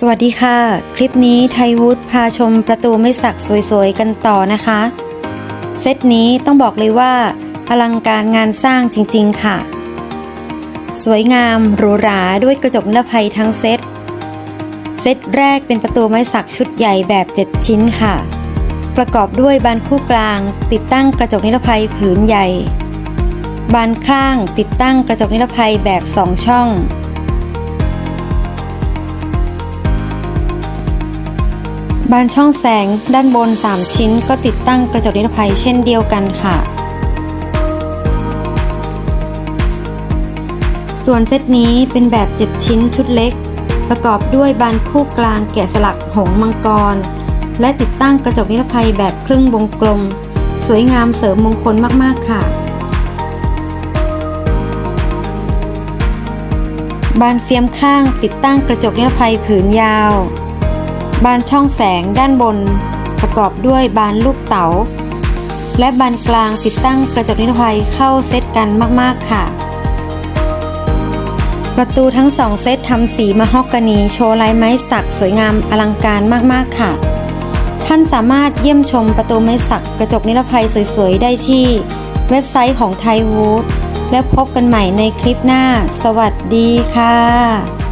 สวัสดีค่ะ คลิปนี้ไทยวุฒพาชมประตูไม้สักสวยๆกันต่อนะคะ เซตนี้ต้องบอกเลยว่า อลังการงานสร้างจริงๆค่ะ สวยงามหรูหราด้วยกระจกนิรภัยทั้งเซต เซตแรกเป็นประตูไม้สักชุดใหญ่แบบ 7 ชิ้นค่ะ ประกอบด้วยบานคู่กลาง ติดตั้งกระจกนิรภัยผืนใหญ่ บานข้างติดตั้งกระจกนิรภัยแบบ 2 ช่อง บานช่องแสงด้านบน 3 ชิ้นก็ติดตั้งกระจกนิรภัยเช่นเดียวกันค่ะ ส่วนเซตนี้เป็นแบบ 7 ชิ้นชุดเล็ก ประกอบด้วยบานคู่กลางแกะสลักหงมังกร และติดตั้งกระจกนิรภัยแบบครึ่งวงกลม สวยงามเสริมมงคลมากๆค่ะ บานเฟียมข้างติดตั้งกระจกนิรภัยผืนยาว บานช่องแสงด้านบน ประกอบด้วยบานลูกเต๋า และบานกลางติดตั้งกระจกนิรภัยเข้าเซตกันมาก ๆ ค่ะ ประตูทั้งสองเซตทำสีมะฮอกกานีโชว์ลายไม้สักสวยงามอลังการมาก ๆ ค่ะ ท่านสามารถเยี่ยมชมประตูไม้สักกระจกนิรภัยสวย ๆ ได้ที่เว็บไซต์ของไทยวูดและพบกันใหม่ในคลิปหน้า สวัสดีค่ะ